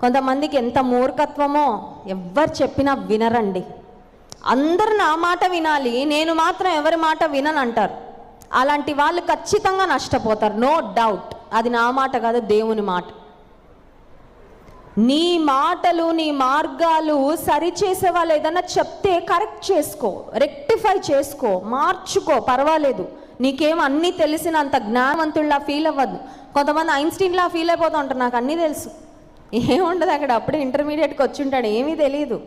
కొంతమందికి ఎంత మూర్ఖత్వమో ఎవ్వరు చెప్పినా వినరండి. అందరు నా మాట వినాలి నేను మాత్రం ఎవరి మాట వినను అంటారు అలాంటి వాళ్ళు ఖచ్చితంగా నష్టపోతారు నో డౌట్. అది నా మాట కాదు దేవుని మాట. నీ మాటలు నీ మార్గాలు సరిచేసే వాళ్ళు ఏదైనా చెప్తే కరెక్ట్ చేసుకో రెక్టిఫై చేసుకో మార్చుకో పర్వాలేదు. నీకేం అన్నీ తెలిసినంత జ్ఞానవంతుల్లా ఫీల్ అవ్వద్దు. కొంతమంది ఐన్స్టీన్లా ఫీల్ అయిపోతూ ఉంటారు నాకు అన్నీ తెలుసు. ఏముండదు అక్కడ అప్పుడే ఇంటర్మీడియట్కి వచ్చి ఉంటాడు ఏమీ తెలియదు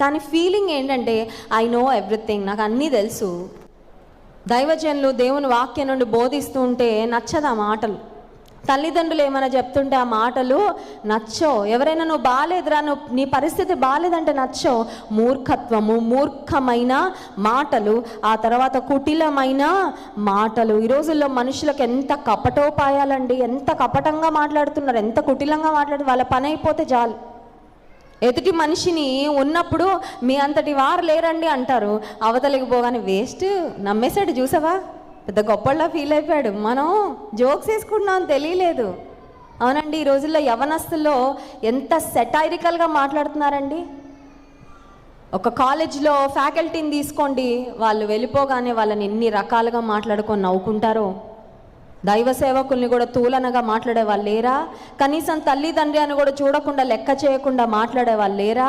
కానీ ఫీలింగ్ ఏంటంటే ఐ నో ఎవ్రీథింగ్ నాకు అన్నీ తెలుసు. దైవజనులు దేవుని వాక్యం నుండి బోధిస్తూ ఉంటే నచ్చదు ఆ మాటలు. తల్లిదండ్రులు ఏమైనా చెప్తుంటే ఆ మాటలు నచ్చో ఎవరైనా నువ్వు బాగాలేదురా నువ్వు నీ పరిస్థితి బాగాలేదంటే నచ్చో. మూర్ఖత్వము మూర్ఖమైన మాటలు ఆ తర్వాత కుటిలమైన మాటలు. ఈ రోజుల్లో మనుషులకు ఎంత కపటోపాయాలండి ఎంత కపటంగా మాట్లాడుతున్నారు ఎంత కుటిలంగా మాట్లాడు వాళ్ళ పని అయిపోతే చాలు. ఎదుటి మనిషిని ఉన్నప్పుడు మీ అంతటి వారు లేరండి అంటారు. అవతలికి పోగానే వేస్ట్ నమ్మేశాడు చూసావా? పెద్ద గొప్పలా ఫీల్ అయిపోయాడు. మనం జోక్స్ వేసుకుంటున్నాం తెలియలేదు. అవునండి ఈ రోజుల్లో యవనస్తుల్లో ఎంత సెటైరికల్గా మాట్లాడుతున్నారండి? ఒక కాలేజ్లో ఫ్యాకల్టీని తీసుకోండి వాళ్ళు వెళ్ళిపోగానే వాళ్ళని ఎన్ని రకాలుగా మాట్లాడుకొని నవ్వుకుంటారో. దైవ సేవకుల్ని కూడా తూలనగా మాట్లాడే వాళ్ళు లేరా? కనీసం తల్లిదండ్రి అని కూడా చూడకుండా లెక్క చేయకుండా మాట్లాడే వాళ్ళు లేరా?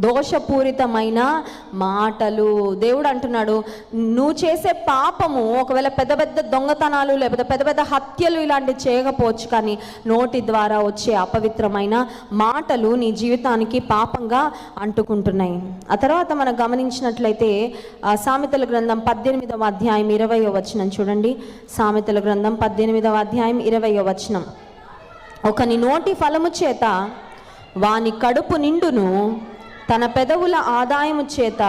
దోషపూరితమైన మాటలు. దేవుడు అంటున్నాడు నువ్వు చేసే పాపము ఒకవేళ పెద్ద పెద్ద దొంగతనాలు లేకపోతే పెద్ద పెద్ద హత్యలు ఇలాంటివి చేయకపోవచ్చు కానీ నోటి ద్వారా వచ్చే అపవిత్రమైన మాటలు నీ జీవితానికి పాపంగా అంటుకుంటున్నాయి. ఆ తర్వాత మనం గమనించినట్లయితే సామెతల గ్రంథం పద్దెనిమిదవ అధ్యాయం ఇరవయో వచనం చూడండి. సామెతల గ్రంథం పద్దెనిమిదవ అధ్యాయం ఇరవయో వచనం. ఒకని నోటి ఫలము చేత వాని కడుపు నిండును తన పెదవుల ఆదాయము చేత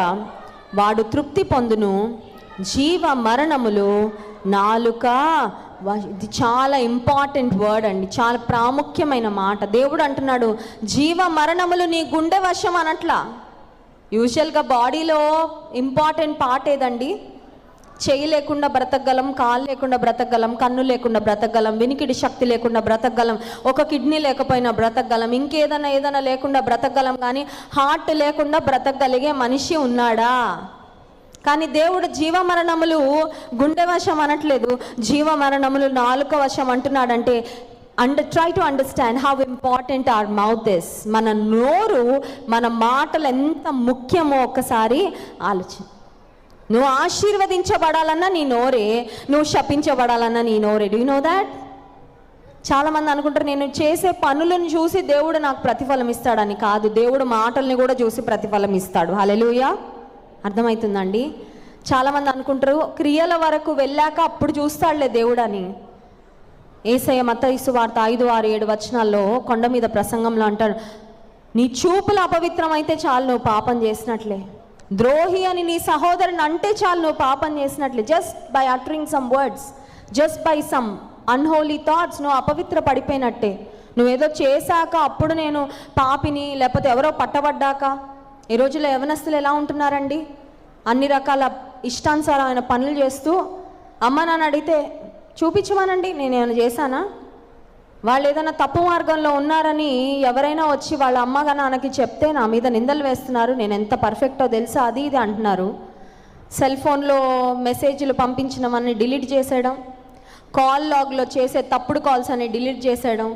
వాడు తృప్తి పొందును. జీవ మరణములు నాలుక ఇది చాలా ఇంపార్టెంట్ వర్డ్ అండి. చాలా ప్రాముఖ్యమైన మాట. దేవుడు అంటున్నాడు జీవ మరణములు నీ గుండె వశం అనట్లా యూజువల్గా బాడీలో ఇంపార్టెంట్ పార్ట్ ఏదండి? చేయి లేకుండా బ్రతకగలం కాలు లేకుండా బ్రతకగలం కన్ను లేకుండా బ్రతకగలం వినికిడి శక్తి లేకుండా బ్రతకగలం ఒక కిడ్నీ లేకపోయినా బ్రతకగలం ఇంకేదైనా ఏదైనా లేకుండా బ్రతకగలం కానీ హార్ట్ లేకుండా బ్రతకగలిగే మనిషి ఉన్నాడా? కానీ దేవుడు జీవమరణములు గుండె వశం అనట్లేదు. జీవమరణములు నాలుక వశం అంటున్నాడంటే and try to understand how important our mouth is. మన నోరు మన మాటలు ఎంత ముఖ్యమో ఒక్కసారి ఆలోచన. నువ్వు ఆశీర్వదించబడాలన్నా నీ నోరే నువ్వు శపించబడాలన్నా నీ నోరే. డూ నో దాట్ చాలామంది అనుకుంటారు నేను చేసే పనులను చూసి దేవుడు నాకు ప్రతిఫలం ఇస్తాడని కాదు. దేవుడు మాటల్ని కూడా చూసి ప్రతిఫలం ఇస్తాడు. హలెలుయా అర్థమవుతుందండి? చాలామంది అనుకుంటారు క్రియల వరకు వెళ్ళాక అప్పుడు చూస్తాడులే దేవుడు అని ఏసయ్య మత వార్త ఐదు ఆరు ఏడు వచనాల్లో కొండ మీద ప్రసంగంలో అంటాడు నీ చూపులు అపవిత్రమైతే చాలు నువ్వు పాపం చేసినట్లే. ద్రోహి అని నీ సహోదరుని అంటే చాలు నువ్వు పాపం చేసినట్లే. Just by uttering some words just by some unholy thoughts నువ్వు అపవిత్ర పడిపోయినట్టే. నువ్వేదో చేశాక అప్పుడు నేను పాపిని లేకపోతే ఎవరో పట్టబడ్డాక? ఈ రోజుల్లో యవనస్తులు ఎలా ఉంటున్నారండి? అన్ని రకాల ఇష్టానుసారమైన పనులు చేస్తూ అమ్మ నాన్న అడిగితే చూపించమనండి నేను ఏమైనా చేశానా? వాళ్ళు ఏదైనా తప్పు మార్గంలో ఉన్నారని ఎవరైనా వచ్చి వాళ్ళ అమ్మగా నాన్నకి చెప్తే నా మీద నిందలు వేస్తున్నారు నేను ఎంత పర్ఫెక్టో తెలుసా అది ఇది అంటున్నారు. సెల్ ఫోన్లో మెసేజ్లు పంపించినవన్నీ డిలీట్ చేసేయడం కాల్ లాగ్లో చేసే తప్పుడు కాల్స్ అని డిలీట్ చేసేయడం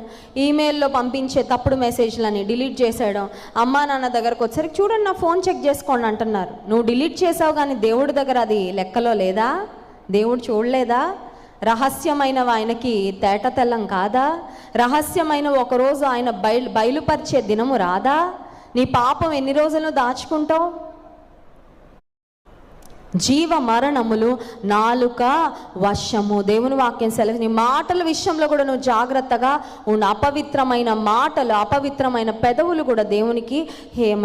ఈమెయిల్లో పంపించే తప్పుడు మెసేజ్లని డిలీట్ చేసేయడం అమ్మా నాన్న దగ్గరకు వచ్చరికి చూడండి నా ఫోన్ చెక్ చేసుకోండి అంటున్నారు. నువ్వు డిలీట్ చేసావు కానీ దేవుడి దగ్గర అది లెక్కలో లేదా? దేవుడు చూడలేదా? రహస్యమైన ఆయనకి తేటతెల్లం కాదా? రహస్యమైన ఒకరోజు ఆయన బయలు బయలుపరిచే దినము రాదా? నీ పాపం ఎన్ని రోజులు దాచుకుంటావు? జీవ మరణములు నాలుక వశము. దేవుని వాక్యం సెలవు నీ మాటల విషయంలో కూడా నువ్వు జాగ్రత్తగా ఉన్న అపవిత్రమైన మాటలు అపవిత్రమైన పెదవులు కూడా దేవునికి హేమ